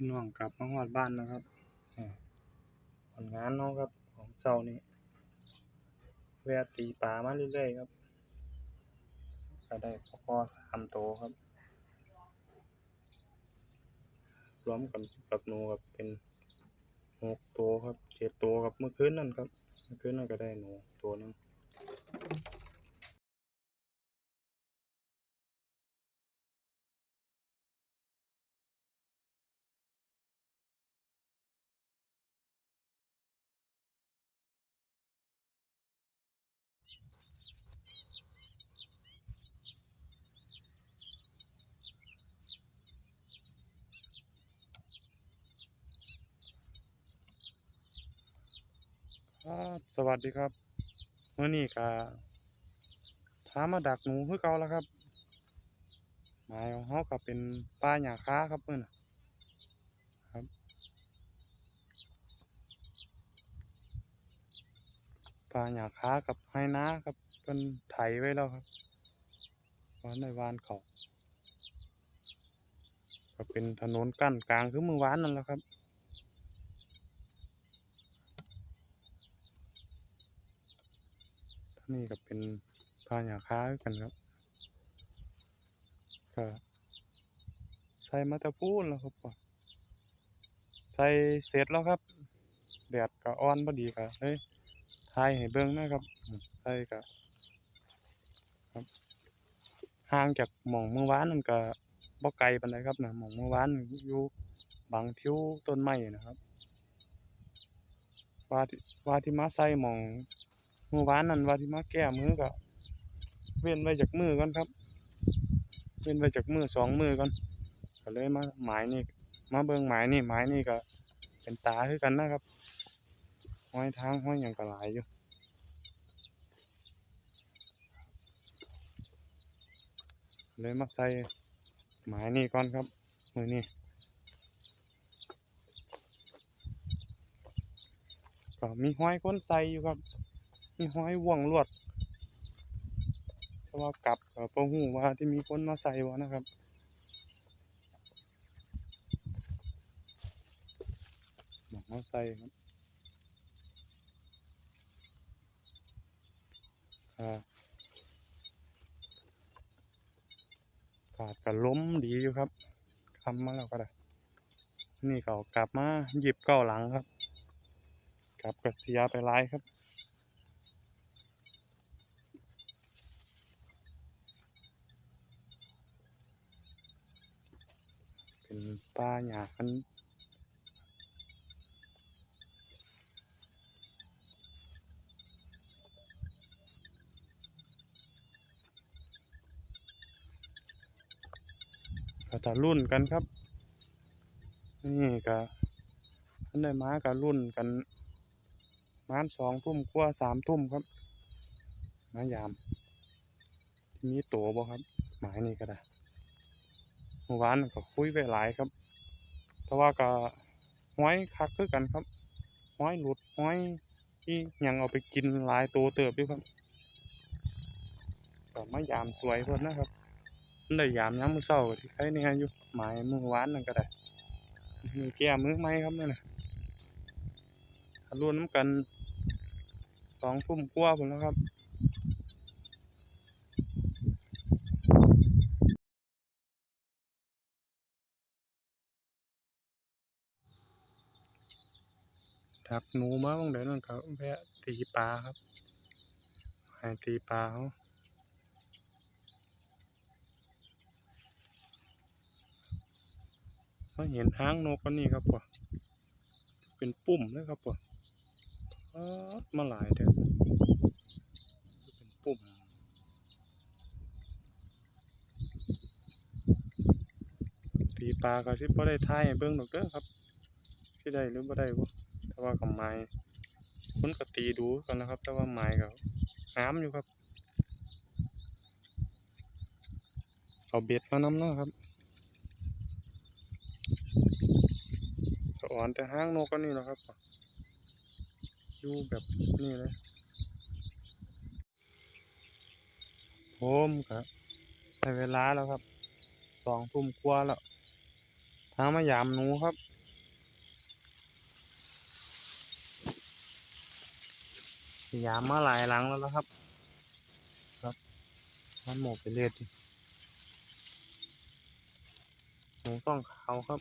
พี่น้องกลับมาฮอดบ้านแล้วครับผลงานเนาะครับของเช้านี้แวะตีปลามาเรื่อยๆครับก็ได้ปลาคอสามโตวครับ รวมกันกับหนูครับเป็นหกตัวครับเจ็ดตัวครับเมื่อคืนนั่นครับ เมื่อคืนนั่นก็ได้หนูตัวหนึง ครับสวัสดีครับเมื่อนี้ก็พามาดักหนูคือเกาแล้วครับหมายของเขาก็เป็นปลาหยาค้าครับเพื่อนครับปลาหยาค้ากับไฮน้าครับเป็นไถไว้แล้วครับวานในวานเขาก็เป็นถนนกั้นกลางคือมือวานนั่นแหละครับ นี่ก็เป็นปลาหยาค้ากันครับก็ใส่มาตะพูนแล้วครับพ่อใส่เสร็จแล้วครับแดดก็อ่อนพอดีก็เลยถ่ายให้เบิ่งนะครับใส่ก็ครับห่างจากหม่องเมื่อวานนั่นก็บ่ไกลปานใดครับนะหม่องเมื่อวานอยู่บางทิวต้นไม้นะครับว่าที่ว่าที่มาใส่หม่อง มื่อวานนั่นว่าที่มาแก้มือก็เว้นไว้จากมือก่อนครับ เว้นไว้จากมือสองมือก่อนก็เลยมาหมายนี่มาเบิ่งหมายนี่หมายนี่ก็เป็นตาคือกันนะครับห้อยทางห้อยหยังก็หลายอยู่เลยมาใส่หมายนี่ก่อนครับมือนี่ก็มีห้อยคนใส่อยู่ครับ มีห้อยว่วงลวดเพราะว่ากลับก็บ่ฮู้ว่าที่มีคนมาใส่บ่นะครับหมองเอาใส่ครับอ่าอากาศก็ลมดีอยู่ครับคำมาแล้วก็ได้ นี่เอากลับมาหยิบเก้าหลังครับ กลับก็เสียไปหลายครับ นป่าหญ้าคันก็จะรุ่นกันครับ นี่ก็อันได้มาก็รุ่นกันประมาณสองทุ่มกว่าสามทุ่มครับมายาม มีโตบ่ครับ หมายนี่ก็ได้ เมื่อวานก็คุยไปหลายครับ แต่ว่าก็ห้อยคักคือกันครับห้อยหลุดห้อยที่ยังเอาไปกินหลายตัวเติบอยู่ครับก็มายามสวยเพิ่นนะครับมันได้ยามยามมือเช้าที่ใครเนี่ยอยู่หมายมื่อวานนั่นก็ได้มือแก้มือไหมครับนั่นน่ะรวมน้ำกันสองทุ่มกว่าพุ่นแล้วครับ ดักหนูมาบางเดี๋ยวนั่นก็แวะตีปลาครับให้ตีปลาเขาเขาเห็นหางนกอันนี้ครับปะเป็นปุ่มเลยครับปะอ๊าดมาหลายเด้อเป็นปุ่มตีปลาก็สิบ่ได้ทายให้เบิ่งดอกเด้อครับสิได้หรือบ่ได้บ่ แต่ว่ากับไม้คนก็ตีดูกันนะครับ แต่ว่าไม้ก็งามอยู่ครับ เอาเบ็ดมานำเนาะครับสอ่อนแต่ห้างนกก็นี่แหละครับอยู่แบบนี้เลยผมครับได้เวลาแล้วครับ สองทุ่มกว่าแล้วทหามายามหนูครับ ยามมาหลายหลังแล้วนะครับ ครับมันหมกไปเรื่อยดิหนูต้องเขาครับ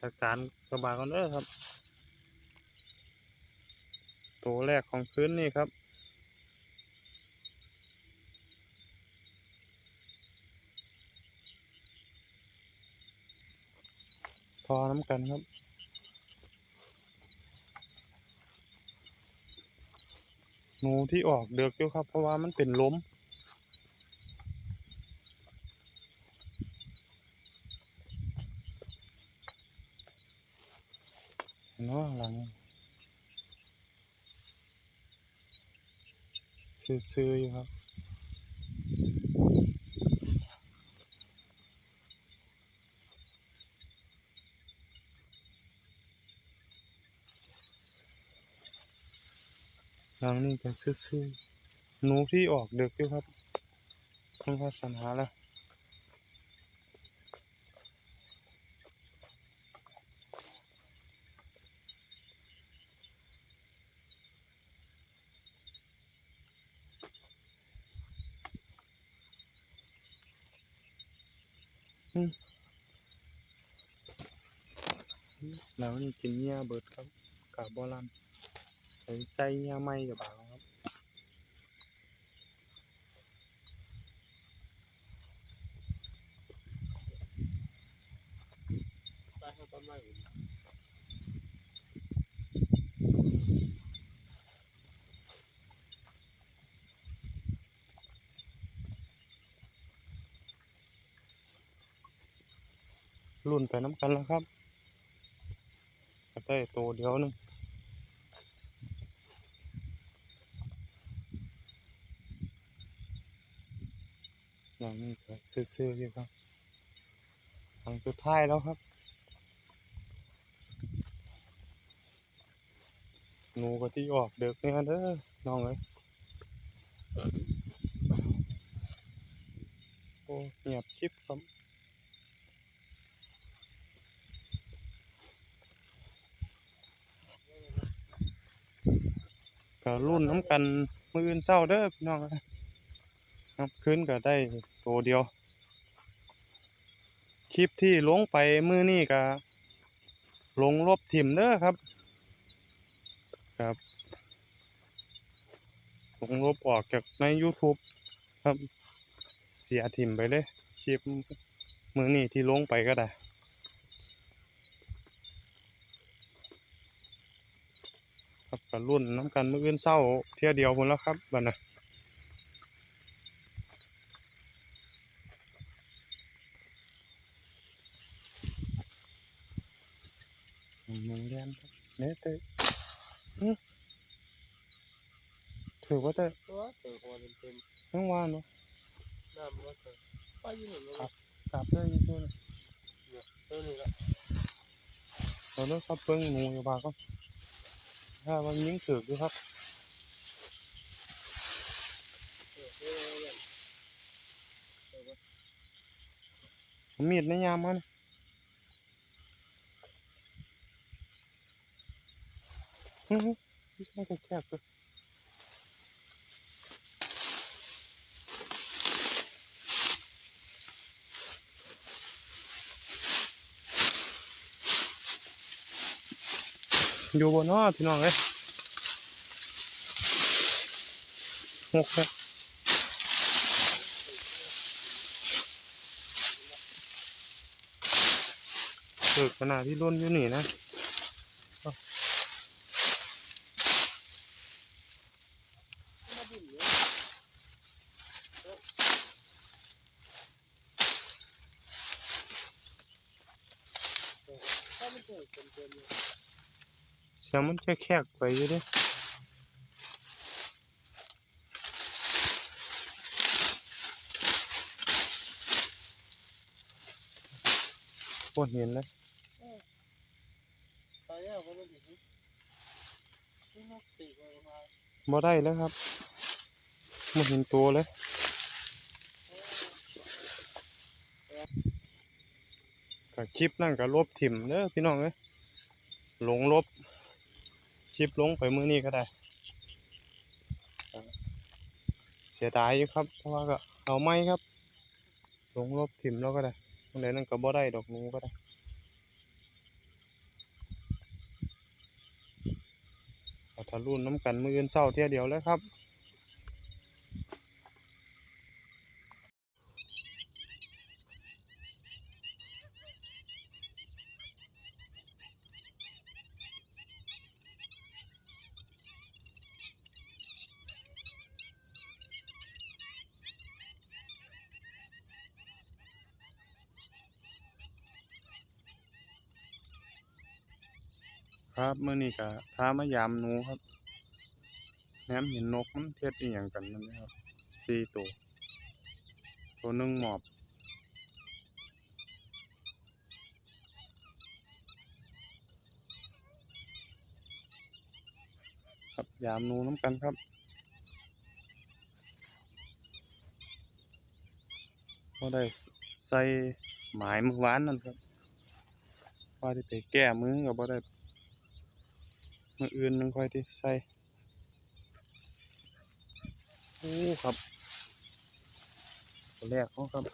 จากการกระบากันเด้อครับ ตัวแรกของคืนนี่ครับพอน้ำกันครับ หนูที่ออกเดือกอยู่ครับ เพราะว่ามันเป็นล้มเนาะหลังซื้อๆอยู่ครับ ลังนี้ก็ซื่อๆหนูที่ออกเดึกอยู่ครับต้องวาสนาแล้วแล้วนี่กินเงี้ยเบิดครับกับบอลัน ใส่ใส่ยาไหม้กับบางครับใต้ข้างต้นไม้ผมรุ่นไปน้ำกันแล้วครับก็ได้ตัวเดียวหนึงอย่าง นี้ก็ซื่อๆอยู่ครับครั้งสุดท้ายแล้วครับหนูก็ที่ออกเด็กเนี่ยเด้อน้องเอ้ยโอ้เงียบจิบครับก็รุ่นน้ำกันมืออื่นเศร้าเด้อพี่น้องเอ้ย ครับคืนก็ได้ตัวเดียว คลิปที่ลงไปมือนี่ก็ลงลบถิ่มเด้อครับ ครับลงลบออกจากใน YouTube ครับเสียถิ่มไปเลยคลิปมือนี่ที่ลงไปก็ได้ครับก็รุ่นน้ำกันมืออื่นเศร้าเที่ยเดียวคนแล้วครับบัดนะ มูแดงครับเนี่ยเตะอื้อถือว่าแต่ตัวเติมหัวเต็มทั้งวานเนาะๆน้ำมันก็ไปอยู่หนึ่งครับกลับเลยอีกตัวหนึ่งตัวนี้ละเราเลิกครับเบิ้งหมูอยู่บ้านก็ถ้าวันยิงถืออยู่ครับเออเออเออเออเอามีดในยามมันอือฮึ ไม่ใช่แคบๆเลยอยู่บนน้อพี่น้องเอ้ยหกครับฝึกขนาดที่รุ่นอยู่นี่นะ มาดิ้นเนี่ยถ้ามัน เจอเต็มๆเลยเสียงมันแคกๆไปอยู่เดิปวดเห็นเลยมาบ่ได้แล้วครับม่เห็นตัวเลย ก็คลิปนั่นก็ลบถิ่มเด้อพี่น้องเอ้ยหลงลบคลิปลงไปมือนี้ก็ได้ เสียดายอยู่ครับเพราะว่าก็เอาไม่ครับ หลงลบถิ่มแล้วก็ได้อันใดนั่นก็บ่ได้ดอกนูก็ได้เอาถ้ารุ่นน้ำกันมืออื่นเช้าเที่ยเดียวเลยครับ ครับมื้อนี้ก็พามายามหนูครับแหนมเห็นนกมันเฮ็ดอีหยังกันนั่นนะครับสี่ตัวตัวหนึ่งหมอบครับยามนูน้ำกันครับก็ได้ใส่หมายเมื่อวานนั่นครับว่าที่ไปแก้มือก็บ่ได้ มืออื่นนึงค่อยที่ใส่โอ้ครับตัวแรกเขาครับ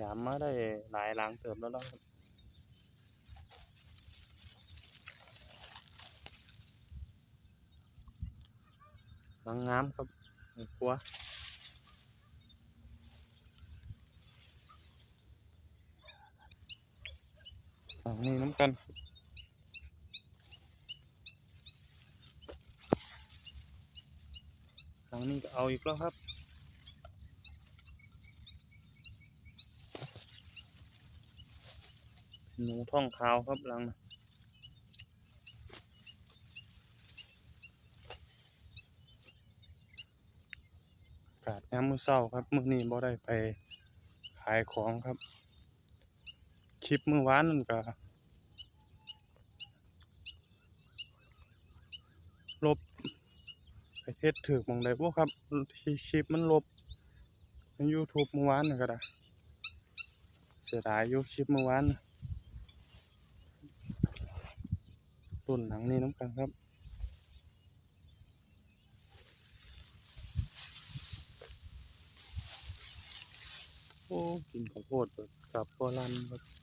ยามมาได้หลายหลังเติมแล้วล้วครับหลังงามครับไม่ กลัวฝั่งนี้น้ำกันฝั่งนี้ก็เอาอีกแล้วครับหนูท่องขาวครับหลังนะกาศยามมือเช้าครับ มือนี้บ่ได้ไปขายของครับ คลิปเมื้อวานนั่นก็ลบไปเฮ็ดถูกหม่องใดบ่ครับที่คลิปมันลบใน YouTube เมื่อวานนั่นก็ได้เสียดายยู่คลิปเมื่อวานน่ะรุ่นหนังนี่น้ำกันครับโอ้กินข้าวโพดแบบกับโบราณครับ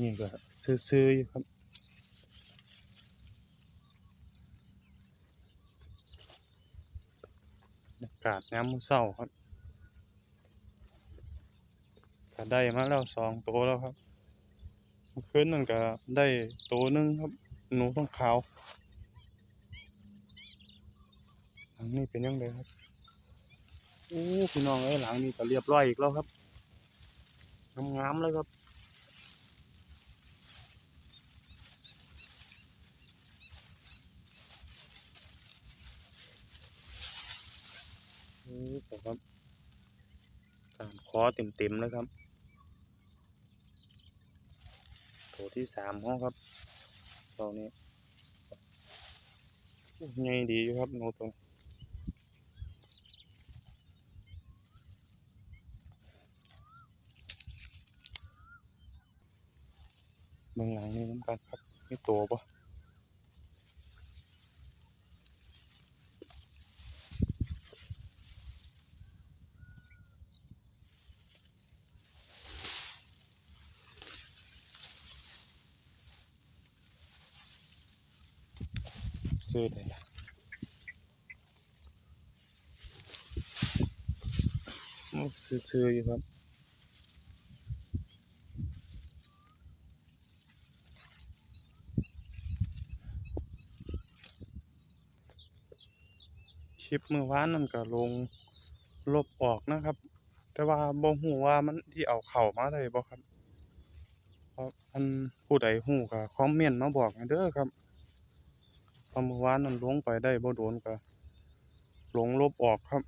นี่ก็ซื้อๆอยู่ครับอากาศยามมื้อเช้าครับก็ได้มาแล้วสองตัวแล้วครับเมื่อคืนนั่นก็ได้ตัวหนึงครับ หนูท้องขาวหลังนี้เป็นยังไงครับโอ้พี่น้องเอ้หลังนี้ก็เรียบร้อยอีกแล้วครับงามๆเลยครับโอ้ผม ครับการคอเต็มๆเลยครับตัวที่สามห้องครับตัวนี้โอ้ใหญ่ดีอยู่ครับหนูตัวเมืองหลังนี้น้ำกันครับมีตัวปะ ซื้อได้ละโอ้ซื้ออยู่ครับคลิปเมื่อวานนั่นก็ลงลบออกนะครับ แต่ว่าบ่ฮู้ว่ามันที่เอาเข้ามาได้บ่ครับเพราะอันผู้ใดฮู้ก็คอมเมนต์มาบอกให้เด้อครับ เมื่อวานนั้นลงไปได้บ่โดนก็หลงลบออกครับ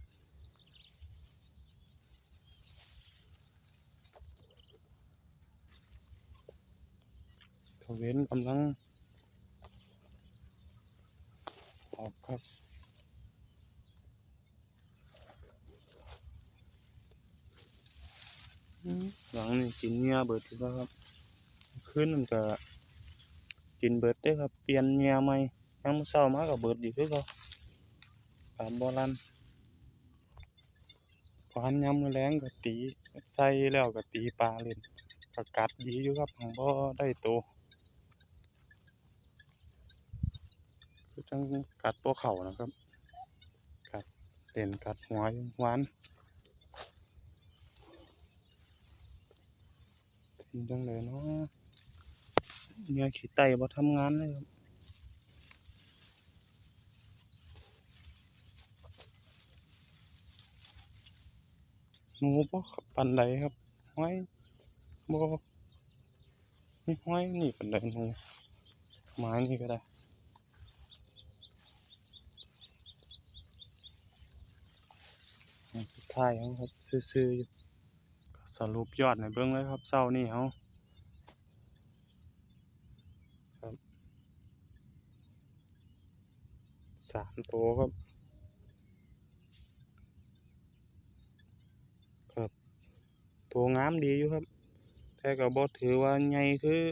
ตะเวนกำลัง ออกครับหลังนี่กินเงื่อเบิดแล้วครับคืนมันก็กินเบิดได้ครับ เปลี่ยนเงื่อใหม่ ยังมื้อเช้ามาก็เบิดอีกคือเก่าตามบ่รันพอหันยามมื้อแลงก็ตีใส่แล้วก็ตีปลาเล่นก็กัดดีอยู่ครับหั้นบ่ได้โตคือจังกัดตัวเข่านะครับกัดเด่นกัดหัวหวานเป็นจังเลยเนาะเนี่ยขี้ไตบ่ทำงานเลยครับ หนูบ่ปานใดครับห้อยบ่มีห้อยนี่ปานใดหนูไม้นี่ก็ได้ท้ายครับซื่อๆอยู่ก็สรุปยอดในเบื้องเลยครับเศร้านี่เขาครับสามตัวครับ ตัวงามดีอยู่ครับ แต่ก็บ่ถือว่าใหญ่คือ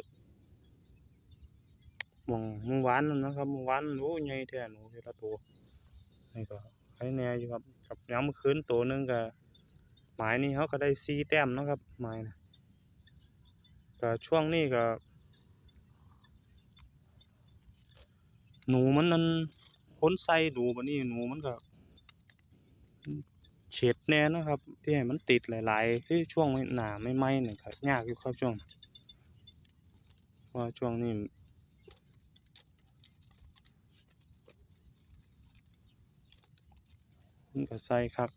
มองมื่อวานนะครับมื่อวานโอ้ใหญ่แท้หนูแต่ละตัวนี่ก็ใครแน่อยู่ครับกับยามมื้อคืนตัวหนึงก็หมายนี่เขาก็ได้สี่แต้มนะครับหมายนะก็ช่วงนี้ก็หนูมันนั่นพ้นไส้ดูบัดนี้หนูมันก็ เฉดแน่นะครับ ที่ให้มันติดหลายๆคือช่วงหนาใหม่ๆนี่ก็ยากอยู่ครับช่วงเพราะว่าช่วงนี้มันก็ใส่คัก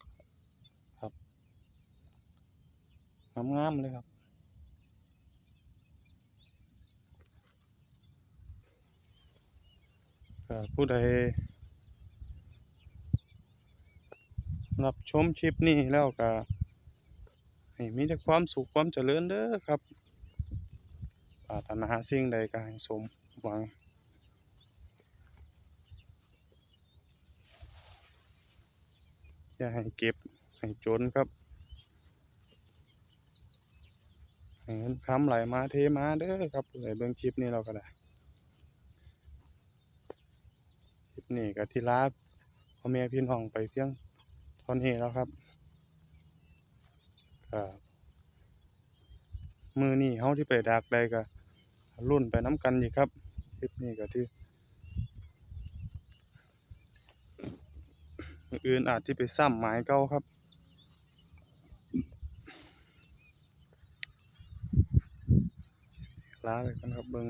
งามๆเลยครับผู้ใด รับชมคลิปนี้แล้วก็ให้มีแต่ความสุขความเจริญเด้อครับปรารถนาสิ่งใดก็ให้สมหวังอย่าให้เก็บให้จนครับให้เงินคำไหลมาเทมาเด้อครับผู้ใดเบิ่งคลิปนี้เราก็ได้คลิปนี้ก็ที่ลาพ่อแม่พี่น้องไปเพียง เท่านี้แล้วครับก็มือนี้เฮาที่ไปดักได้ก็รุ่นไปน้ำกันอีกครับคลิปนี้ก็ที่อื่นอาจที่ไปซ้ำหมายเก่าครับลาไปกันครับเบิ่ง